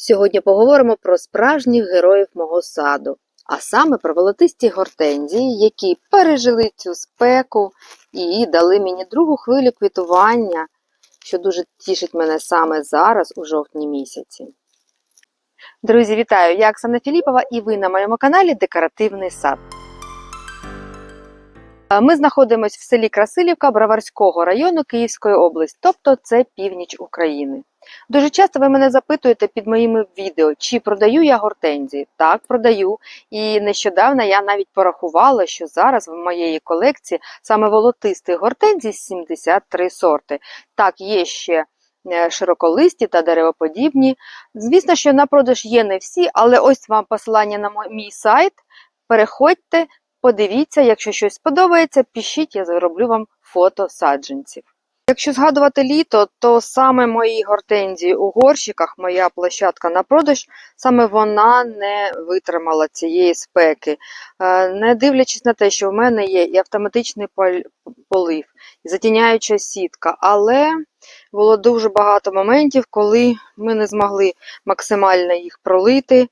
Сьогодні поговоримо про справжніх героїв мого саду, а саме про волотисті гортензії, які пережили цю спеку і дали мені другу хвилю квітування, що дуже тішить мене саме зараз, у жовтні місяці. Друзі, вітаю! Я Оксана Філіпова і ви на моєму каналі Декоративний сад. А Ми знаходимося в селі Красилівка Броварського району Київської області, тобто це північ України. Дуже часто ви мене запитуєте під моїми відео, чи продаю я гортензії. Так, продаю. І нещодавно я навіть порахувала, що зараз в моєї колекції саме волотистих гортензій 73 сорти. Так, є ще е, широколисті та деревоподібні. Звісно, що на продаж є не всі, але ось вам посилання на мій сайт. Переходьте, подивіться, якщо щось сподобається, пишіть, я зроблю вам фото саджанців. Якщо згадувати літо, то саме мої гортензії у горщиках, моя площадка на продаж, саме вона не витримала цієї спеки. Е, Не дивлячись на те, що в мене є і автоматичний полив, і затіняюча сітка, але було дуже багато моментів, коли ми не змогли максимально їх пролити.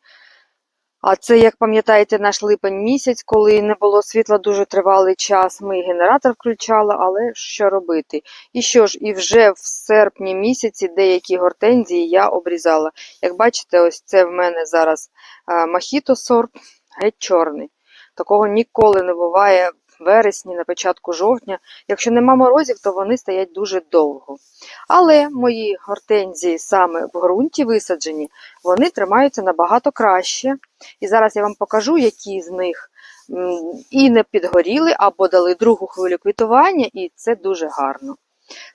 А це, як пам'ятаєте, наш липень місяць, коли не було світла дуже тривалий час, ми генератор включали, але що робити? І що ж, і вже в серпні місяці деякі гортензії я обрізала. Як бачите, ось це в мене зараз е, мохіто сорт, геть чорний. Такого ніколи не буває вересні, на початку жовтня. Якщо нема морозів, то вони стоять дуже довго. Але мої гортензії саме в ґрунті висаджені, вони тримаються набагато краще. І зараз я вам покажу, які з них і не підгоріли, або дали другу хвилю квітування, і це дуже гарно.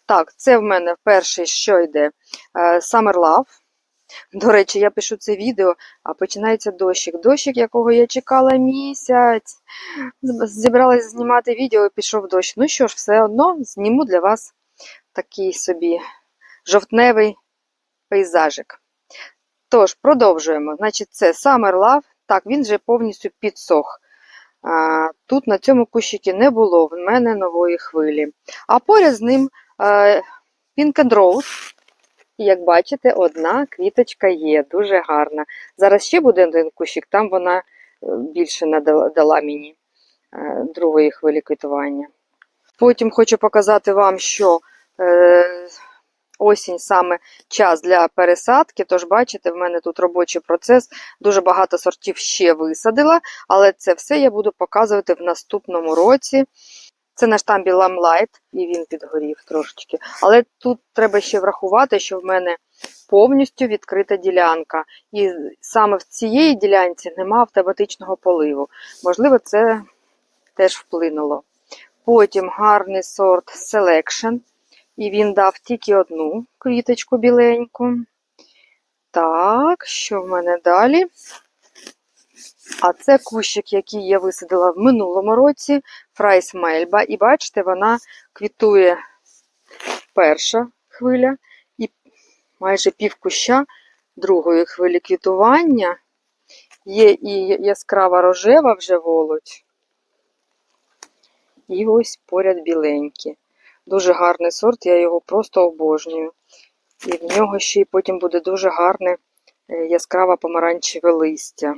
Так, це в мене перший, що йде е, Summer Love. До речі, я пишу це відео, а починається дощик. Дощик, якого я чекала місяць. З- Зібралась знімати відео і пішов дощ. Ну що ж, все одно зніму для вас такий собі жовтневий пейзажик. Тож, продовжуємо. Значить, це Summer Love. Так, він вже повністю підсох. А, тут на цьому кущикі не було в мене нової хвилі. А поряд з ним е, Pink and Rose. І як бачите, одна квіточка є, дуже гарна. Зараз ще буде один кущик, там вона е, більше надала дала мені е, другої хвилі квітування. Потім хочу показати вам, що е, осінь саме час для пересадки. Тож, бачите, в мене тут робочий процес, дуже багато сортів ще висадила, але це все я буду показувати в наступному році. Це на штамбі Lamlight, і він підгорів трошечки. Але тут треба ще врахувати, що в мене повністю відкрита ділянка. І саме в цієї ділянці нема автоматичного поливу. Можливо, це теж вплинуло. Потім гарний сорт Selection. І він дав тільки одну квіточку біленьку. Так, що в мене далі? А це кущик, який я висадила в минулому році, Фрайс Мельба. І бачите, вона квітує перша хвиля і майже пів куща другої хвилі квітування. Є і яскрава рожева вже волоть. І ось поряд біленькі. Дуже гарний сорт, я його просто обожнюю. І в нього ще й потім буде дуже гарне е, яскраве помаранчеве листя.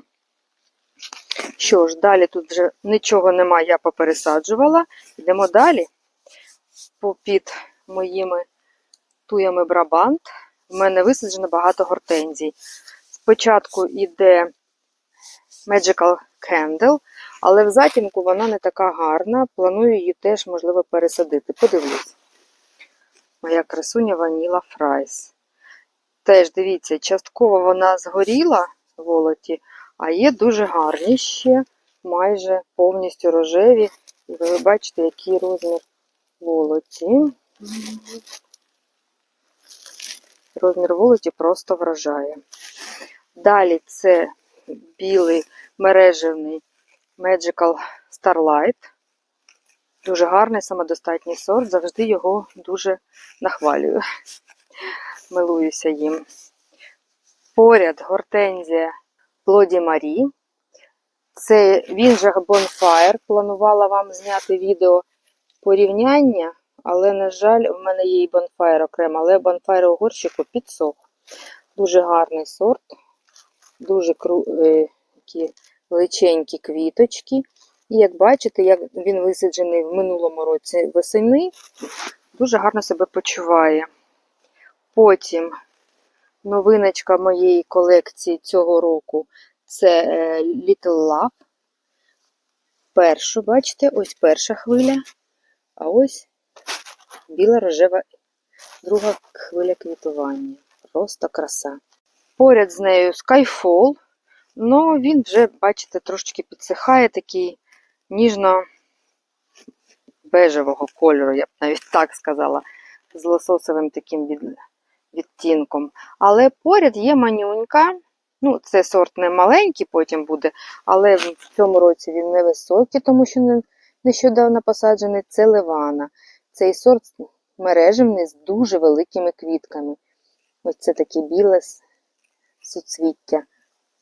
Що ж, далі тут вже нічого нема, я попересаджувала. Йдемо далі. Попід моїми туями Брабант. В мене висаджено багато гортензій. Спочатку йде Magical Candle, але в затінку вона не така гарна. Планую її теж, можливо, пересадити. Подивлюсь. Моя красуня Ваніла Фрайс. Теж дивіться, частково вона згоріла в волоті, а є дуже гарні ще, майже повністю рожеві. І ви бачите, який розмір волоті. Розмір волоті просто вражає. Далі це білий мережевний Magical Starlight. Дуже гарний, самодостатній сорт. Завжди його дуже нахвалюю. Милуюся їм. Поряд гортензія Плоді Марі. Це він же Bonfire. Планувала вам зняти відео порівняння, але, на жаль, в мене є і Bonfire окремо, але Bonfire у горщику підсох. Дуже гарний сорт, дуже кру... е, такі величенькі квіточки. І як бачите, як він висаджений в минулому році восени, дуже гарно себе почуває. Потім новиночка моєї колекції цього року це е, Little Love. Першу, бачите, ось перша хвиля, а ось біла рожева друга хвиля квітування. Просто краса. Поряд з нею Skyfall, але він вже, бачите, трошечки підсихає, такий ніжно-бежевого кольору, я б навіть так сказала, з лососовим таким від... відтінком. Але поряд є манюнька. Ну, це сорт не маленький потім буде, але в цьому році він невисокий, тому що нещодавно посаджений. Це ливана. Цей сорт мережевний з дуже великими квітками. Ось це таке біле суцвіття.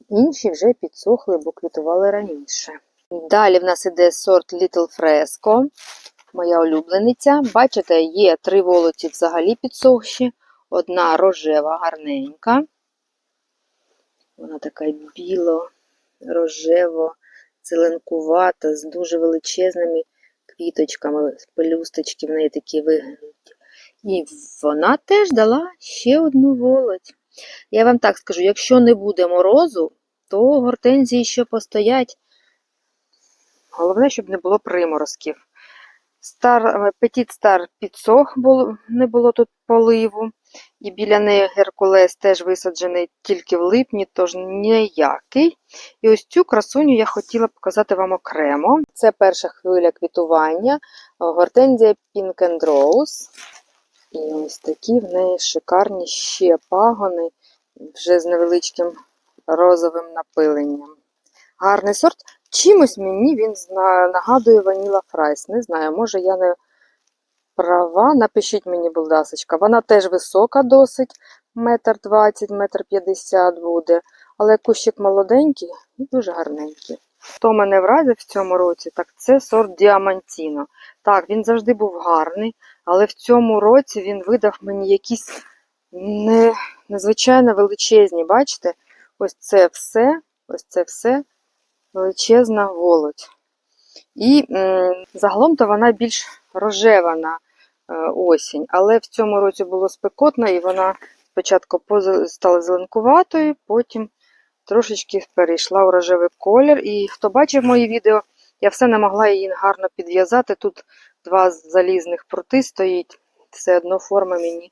Інші вже підсохли, бо квітували раніше. Далі в нас іде сорт Little Fresco, моя улюблениця. Бачите, є три волоті взагалі підсохші, одна рожева, гарненька. Вона така біло-рожево, зеленкувата, з дуже величезними квіточками, пелюсточки в неї такі вигнуті. І вона теж дала ще одну волоть. Я вам так скажу, якщо не буде морозу, то гортензії ще постоять. Головне, щоб не було приморозків. Стар, Петіт Стар підсох, було, не було тут поливу. І біля неї Геркулес теж висаджений тільки в липні, тож ніякий. І ось цю красуню я хотіла показати вам окремо. Це перша хвиля квітування. Гортензія Pink Rose. І ось такі в неї шикарні ще пагони, вже з невеличким розовим напиленням. Гарний сорт. Чимось мені він нагадує Ваніла Фрайс. Не знаю, може я не права. Напишіть мені, будь ласочка. Вона теж висока досить, метр двадцять, метр п'ятдесят буде. Але кущик молоденький і дуже гарненький. Хто мене вразив в цьому році, так це сорт Діамантіно. Так, він завжди був гарний, але в цьому році він видав мені якісь не, незвичайно величезні. Бачите? Ось це все, ось це все величезна волоть. І загалом-то вона більш рожева е, осінь, але в цьому році було спекотно, і вона спочатку стала зеленкуватою, потім трошечки перейшла у рожевий колір. І хто бачив мої відео, я все не могла її гарно підв'язати. Тут два залізних прути стоїть, все одно форма мені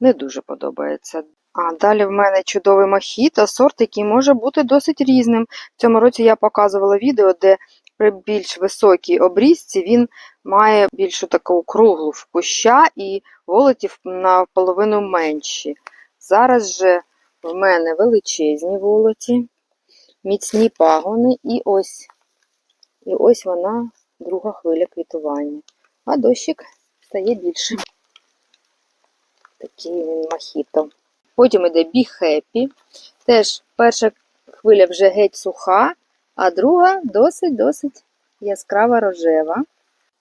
не дуже подобається. А далі в мене чудовий мохіто, сорт, який може бути досить різним. В цьому році я показувала відео, де при більш високій обрізці він має більшу таку круглу в куща і волотів наполовину менші. Зараз же в мене величезні волоті, міцні пагони, і ось, і ось вона, друга хвиля квітування. А дощик стає більшим. Такий він мохіто. Потім іде Be Happy. Теж перша хвиля вже геть суха, а друга досить-досить яскрава рожева.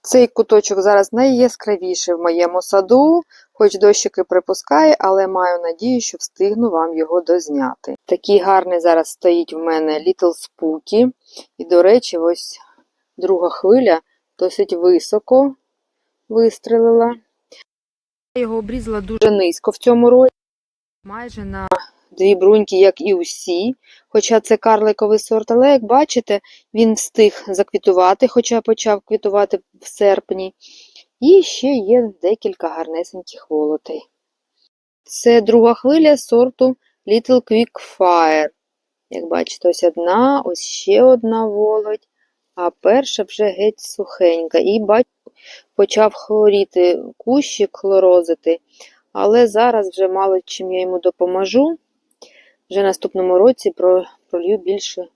Цей куточок зараз найяскравіший в моєму саду, хоч дощики припускає, але маю надію, що встигну вам його дозняти. Такий гарний зараз стоїть в мене Little Spooky. І, до речі, ось друга хвиля досить високо вистрелила. Я його обрізала дуже низько в цьому році, майже на дві бруньки, як і усі, хоча це карликовий сорт, але як бачите, він встиг заквітувати, хоча почав квітувати в серпні. І ще є декілька гарнесеньких волотей. Це друга хвиля сорту Little Quick Fire. Як бачите, ось одна, ось ще одна волоть, а перша вже геть сухенька. І бач, почав хворіти кущик хлорозити, але зараз вже мало чим я йому допоможу. Вже наступному році пролью більше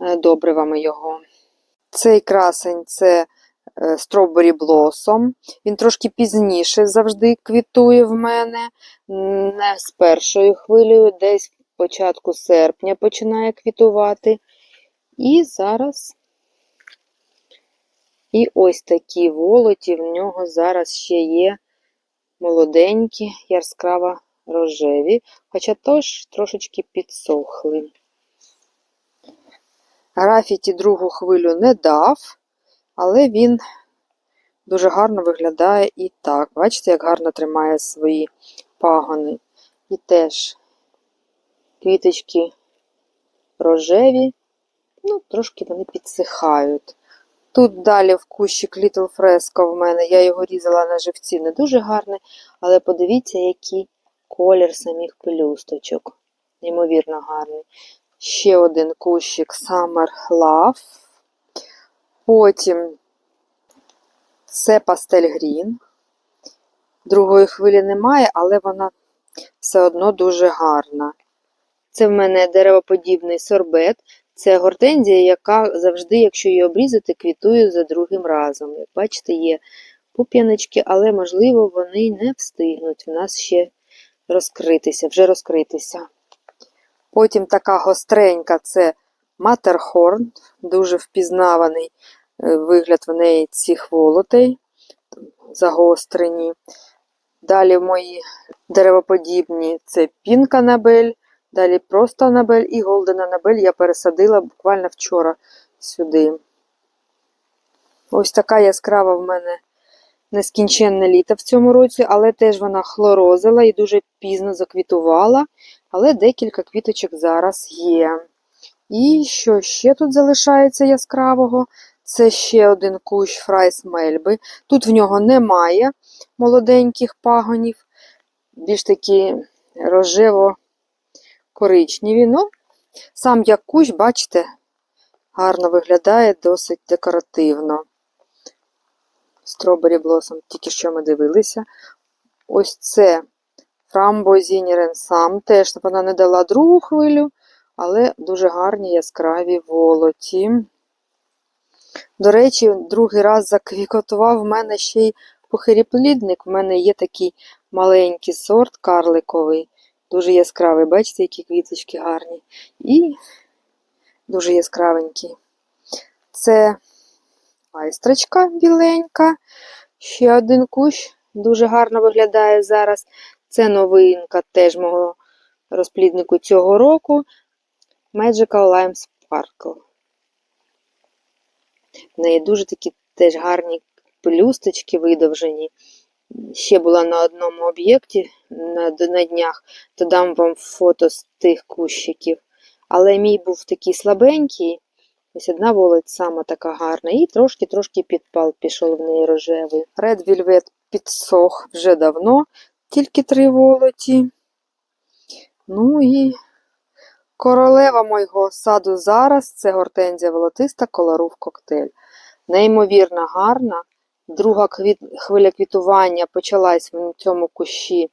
е, добривами його. Цей красень це е, Strawberry Blossom. Він трошки пізніше завжди квітує в мене. Не з першою хвилею, десь початку серпня починає квітувати. І зараз. І ось такі волоті в нього зараз ще є молоденькі, яскраво рожеві, хоча теж трошечки підсохли. Графіті другу хвилю не дав, але він дуже гарно виглядає і так. Бачите, як гарно тримає свої пагони. І теж квіточки рожеві, ну, трошки вони підсихають. Тут далі в кущик Little Fresco в мене, я його різала на живці, не дуже гарний, але подивіться, який колір самих пелюсточок. Неймовірно гарний. Ще один кущик Summer Love. Потім це пастель грін. Другої хвилі немає, але вона все одно дуже гарна. Це в мене деревоподібний сорбет. Це гортензія, яка завжди, якщо її обрізати, квітує за другим разом. Як бачите, є пуп'яночки, але, можливо, вони не встигнуть в нас ще розкритися, вже розкритися. Потім така гостренька це матерхорн, дуже впізнаваний е, вигляд в неї цих волотей, загострені. Далі мої деревоподібні це Pink Анабель, далі просто Анабель і Голден Анабель я пересадила буквально вчора сюди. Ось така яскрава в мене нескінченне літо в цьому році, але теж вона хлорозила і дуже пізно заквітувала, але декілька квіточок зараз є. І що ще тут залишається яскравого? Це ще один кущ Фрайс Мельби. Тут в нього немає молоденьких пагонів, більш такі рожево-коричневі. Ну, сам як кущ, бачите, гарно виглядає, досить декоративно. Strawberry Blossom, тільки що ми дивилися. Ось це Фрамбозіні Ренсам. Теж вона не дала другу хвилю, але дуже гарні яскраві волоті. До речі, другий раз заквікотував в мене ще й похиріплідник. В мене є такий маленький сорт карликовий, дуже яскравий. Бачите, які квіточки гарні. І дуже яскравенький. Це айстрочка біленька. Ще один кущ дуже гарно виглядає зараз. Це новинка теж мого розпліднику цього року. Magical Lime Sparkle. В неї дуже такі теж гарні пелюсточки видовжені. Ще була на одному об'єкті на, на днях, то дам вам фото з тих кущиків. Але мій був такий слабенький. Ось одна волоть сама така гарна. І трошки-трошки підпал пішов в неї рожевий. Red Velvet підсох вже давно, тільки три волоті. Ну і королева мого саду зараз це гортензія волотиста колорув коктейль. Неймовірно гарна. Друга хвиля квітування почалась в цьому кущі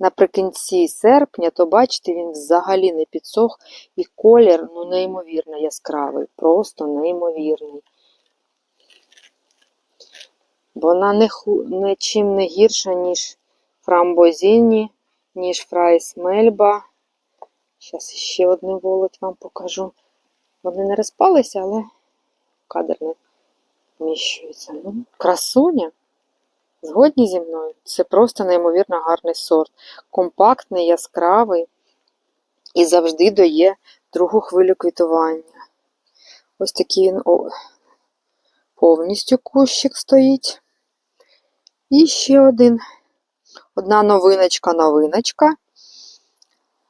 наприкінці серпня, то бачите, він взагалі не підсох, і колір ну, неймовірно яскравий, просто неймовірний. Вона не ху... нічим не гірша, ніж фрамбозіні, ніж фрайс мельба. Зараз ще одну волоть вам покажу. Вони не розпалися, але кадр не вміщується. Ну, красуня. Згодні зі мною. Це просто неймовірно гарний сорт. Компактний, яскравий і завжди дає другу хвилю квітування. Ось такий він о, повністю кущик стоїть. І ще один. Одна новиночка-новиночка.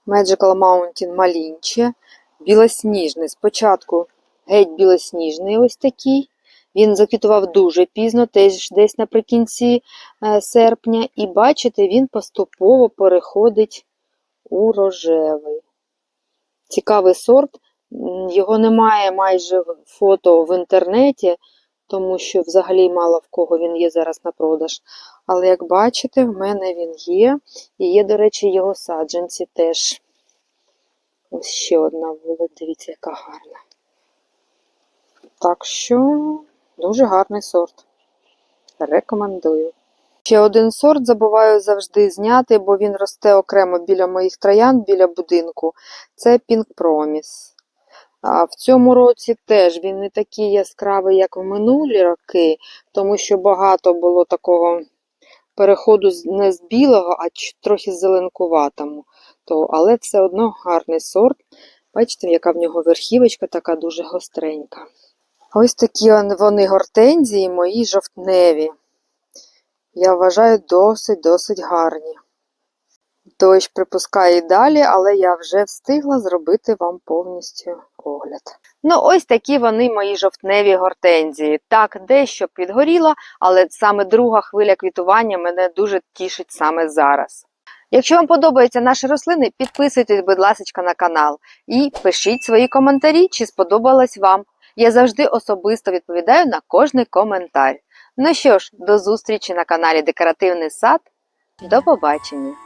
Magical Mountain Malinche. Білосніжний. Спочатку геть білосніжний ось такий. Він заквітував дуже пізно, теж десь наприкінці е, серпня. І бачите, він поступово переходить у рожевий. Цікавий сорт. Його немає майже фото в інтернеті, тому що взагалі мало в кого він є зараз на продаж. Але як бачите, в мене він є. І є, до речі, його саджанці теж. Ось ще одна вулиця, дивіться, яка гарна. Так що дуже гарний сорт. Рекомендую. Ще один сорт забуваю завжди зняти, бо він росте окремо біля моїх троянд, біля будинку. Це Pink Promise. А в цьому році теж він не такий яскравий, як в минулі роки, тому що багато було такого переходу не з білого, а трохи з зеленкуватому. То, але все одно гарний сорт. Бачите, яка в нього верхівочка така дуже гостренька. Ось такі вони гортензії, мої жовтневі. Я вважаю досить-досить гарні. Дощ припускає і далі, але я вже встигла зробити вам повністю огляд. Ну, ось такі вони мої жовтневі гортензії. Так, дещо підгоріло, але саме друга хвиля квітування мене дуже тішить саме зараз. Якщо вам подобаються наші рослини, підписуйтесь, будь ласка, на канал і пишіть свої коментарі, чи сподобалось вам. Я завжди особисто відповідаю на кожний коментар. Ну що ж, до зустрічі на каналі Декоративний сад. До побачення!